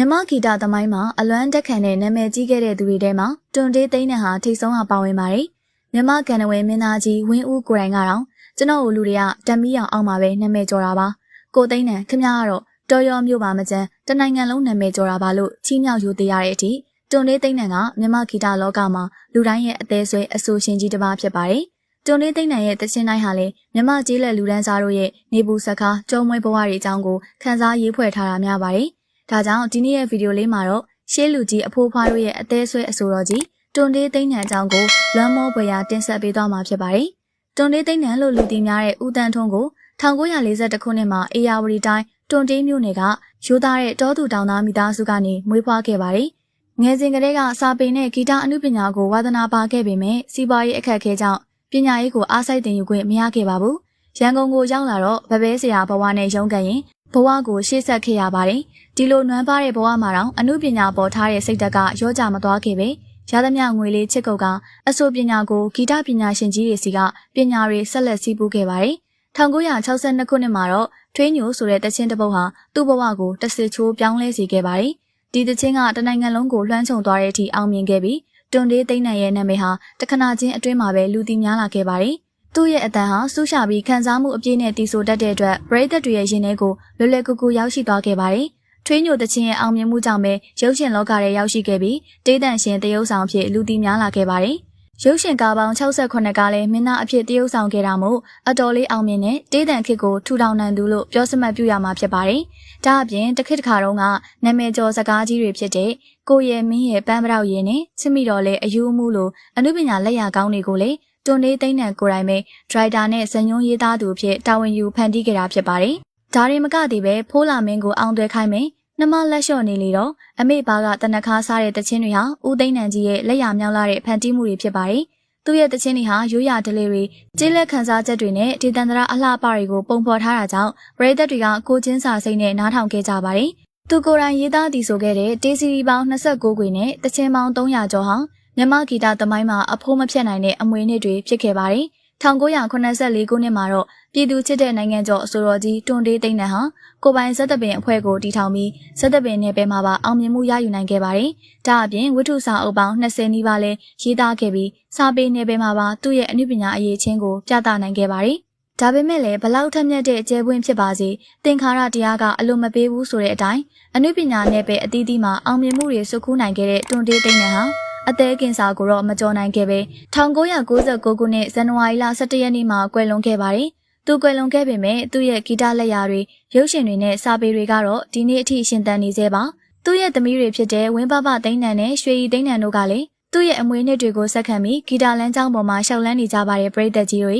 မြမဂီတသမိုင်းမှာအလွမ်းတက်ခံတဲ့နာမည်ကြီးခဲ့တဲ့သူတွေထဲမှာတွန်တေးသိန်းနဲ့ဟာထိတ်ဆုံးဟာပါဝင်ပါတယ်။မြမကန်နဝဲမင်းသားကြီးဝင်းဦးကိုရိုင်ကတော့ကျွန်တော်တို့လူတွေကတမီးအောင်အောင်မှာပဲနာမည်ကျော်တာပါ။ကိုသိန်းနဲ့ခင်ဗျားကတော့တော်ရောမျိုးပါမကျန်တနိုင်ငံလုံးနာမည်ကျော်တာပါလို့ချီးမြှောက်ယူသေးရတဲ့အထိတွန်တေးသိန်းနဲ့ကမြမဂီတလောကမှာလူတိုင်းရဲ့အသေးဆွဲအဆိုရှင်ကြီးတစ်ပါးဖြစ်ပါတယ်။တွန်လေးသိန်းနိုင်ရဲ့တခြင်းတိုင်းဟာလေမြမကြီးလက်လူဒန်းစားတို့ရဲ့နေပူစကားကျုံမွေးဘဝတွေအကြောင်းကိုခန်းစားရေးဖွဲ့ထားတာများပါတယ်။ ဒါကြောင့်ဒီနေ့ရဲ့ဗီဒီယိုလေးမှာတော့ရှေးလူကြီးအဖိုးဖွားတို့ရဲ့အသေးဆွဲအဆိုတော်ကြီးတွန်လေးသိန်းနံအကြောင်းကိုလွမ်းမောပွေရာတင်ဆက်ပေးသွားမှာဖြစ်ပါတယ်။တွန်လေးသိန်းနံလို့လူသိများတဲ့ဦးတန်းထွန်းကို1942ခုနှစ်မှာအေယာဝတီတိုင်းတွန်တေးမြို့နယ်ကရိုးသားတဲ့တောသူတောင်သားမိသားစုကနေမွေးဖွားခဲ့ပါတယ်။ငယ်စဉ်ကတည်းကစာပေနဲ့ဂီတအမှုပညာကိုဝါသနာပါခဲ့ပေမဲ့စီးပွားရေးအခက်အခဲကြောင့်ပညာရေးကိုအားစိုက်တင်ယူခွင့်မရခဲ့ပါဘူး။ရန်ကုန်ကိုရောက်လာတော့ဗပဲဆရာဘဝနဲ့ရုန်းကန်ရင်ဘဝကိုရှေ့ဆက်ခဲ့ရပါတယ်။ ဒီလိုနွမ်းပါတဲ့ဘဝမှာတော့အမှုပညာပေါ်ထားတဲ့စိတ်ဓာတ်ကရောကြမသွားခဲ့ပဲရသမျှငွေလေးချစ်ကုတ်ကအဆိုပညာကိုဂီတပညာရှင်ကြီးတွေစီကပညာတွေဆက်လက်စီးပူးခဲ့ပါတယ်။1962ခုနှစ်မှာတော့ထွေးညိုဆိုတဲ့တချင်းတစ်ပုတ်ဟာသူ့ဘဝကိုတဆစ်ချိုးပြောင်းလဲစေခဲ့ပါတယ်။ဒီတချင်းကတနိုင်ငံလုံးကိုလွှမ်းခြုံသွားတဲ့အထိအောင်မြင်ခဲ့ပြီးတွန်တေးသိန်းနိုင်ရဲ့နာမည်ဟာတခဏချင်းအတွင်းမှာပဲလူသိများလာခဲ့ပါတယ်။သူ့ရဲ့အတန်ဟာစူးရှာပြီးခံစားမှုအပြည့်နဲ့တီးဆိုတတ်တဲ့အတွက်ပရိသတ်တွေရဲ့ရင်ထဲကိုလွယ်လွယ်ကူကူရောက်ရှိသွားခဲ့ပါတယ်။ ထွေးညိုတချင်းရဲ့အောင်မြင်မှုကြောင့်ပဲရုပ်ရှင်လောကထဲရောက်ရှိခဲ့ပြီးတေးတန်ရှင်တရုပ်ဆောင်ဖြစ်လူသိများလာခဲ့ပါတယ်။ရုပ်ရှင်ကားပေါင်း68ကားလည်းမင်းသားအဖြစ်တရုပ်ဆောင်ခဲ့တာမို့အတော်လေးအောင်မြင်တဲ့တေးတန်ခစ်ကိုထူထောင်နိုင်သူလို့ပြောစမှတ်ပြုရမှာဖြစ်ပါတယ်။ဒါအပြင်တစ်ခေတ်တစ်ခါတုန်းကနာမည်ကျော်စကားကြီးတွေဖြစ်တဲ့ကိုရဲမင်းရဲ့ပန်းပရောက်ရင်နဲ့ချစ်မိတော်လဲအယူအမှုလိုအနုပညာလက်ရာကောင်းတွေကိုလည်းတွန်လေးသိန်းနဲ့ကိုရိုင်းပဲဒရိုက်တာနဲ့ဇညွန်းရေးသားသူဖြစ်တာဝန်ယူဖန်တီးခဲ့တာဖြစ်ပါတယ်။ဒါရင်မကသေးပဲဖိုးလာမင်းကိုအောင်သွဲခိုင်းမယ် နှမလက်လျှော့နေလေတော့အမေဘာကတနခါစားတဲ့တခြင်းတွေဟာဦးသိန်းနန်ကြီးရဲ့လက်ရမြောက်လာတဲ့ဖန်တီးမှုတွေဖြစ်ပါတယ်။သူ့ရဲ့တခြင်းတွေဟာရိုးရာဒလေးတွေကျေးလက်ခန်းစားချက်တွေနဲ့ဒေသန္တရအလှပတွေကိုပုံဖော်ထားတာကြောင့်ပရိသတ်တွေကကိုချင်းစာစိတ်နဲ့နားထောင်ခဲ့ကြပါတယ်။သူကိုယ်တိုင်ရေးသားတည်ဆိုခဲ့တဲ့တေးစီရီပေါင်း29ခွေနဲ့တခြင်းပေါင်း300ကျော်ဟာမြမဂီတသမိုင်းမှာအဖိုးမဖြတ်နိုင်တဲ့အမွေနှစ်တွေဖြစ်ခဲ့ပါတယ်။ 1984ခုနှစ်မှာတော့ပြည်သူချစ်တဲ့နိုင်ငံကျော်အစိုးရကြီးတွန်တေးသိန်းနန်ဟာကိုပိုင်ဇက်သပင်အဖွဲ့ကိုတည်ထောင်ပြီးဇက်သပင်နယ်ပယ်မှာပါအောင်မြင်မှုရယူနိုင်ခဲ့ပါတယ်။ဒါအပြင်ဝတ္ထုစာအုပ်ပေါင်း20နီးပါးလည်းရေးသားခဲ့ပြီးစာပေနယ်ပယ်မှာပါသူ့ရဲ့အနုပညာအရေးချင်းကိုပြသနိုင်ခဲ့ပါတယ်။ဒါပေမဲ့လည်းဘလောက်ထက်မြက်တဲ့ကျဲပွင့်ဖြစ်ပါစေသင်္ခါရတရားကအလိုမပေးဘူးဆိုတဲ့အတိုင်းအနုပညာနယ်ပယ်အသီးသီးမှာအောင်မြင်မှုတွေစုခုနိုင်ခဲ့တဲ့တွန်တေးသိန်းနန်ဟာ အသေးကင်စာကိုတော့မကြော်နိုင်ခဲ့ပဲ1996ခုနှစ်ဇန်နဝါရီလ17ရက်နေ့မှာကွယ်လွန်ခဲ့ပါတယ်။သူကွယ်လွန်ခဲ့ပေမဲ့သူ့ရဲ့ဂီတလက်ရာတွေရုပ်ရှင်တွေနဲ့စာပေတွေကတော့ဒီနေ့အထိရှင်သန်နေသေးပါ။သူ့ရဲ့သမီးတွေဖြစ်တဲ့ဝင်းပပသိန်းနန်နဲ့ရွှေရီသိန်းနန်တို့ကလည်းသူ့ရဲ့အမွေနှစ်တွေကိုဆက်ခံပြီးဂီတလမ်းကြောင်းပေါ်မှာရှောက်လန်းနေကြပါတယ်ပရိသတ်ကြီးတွေ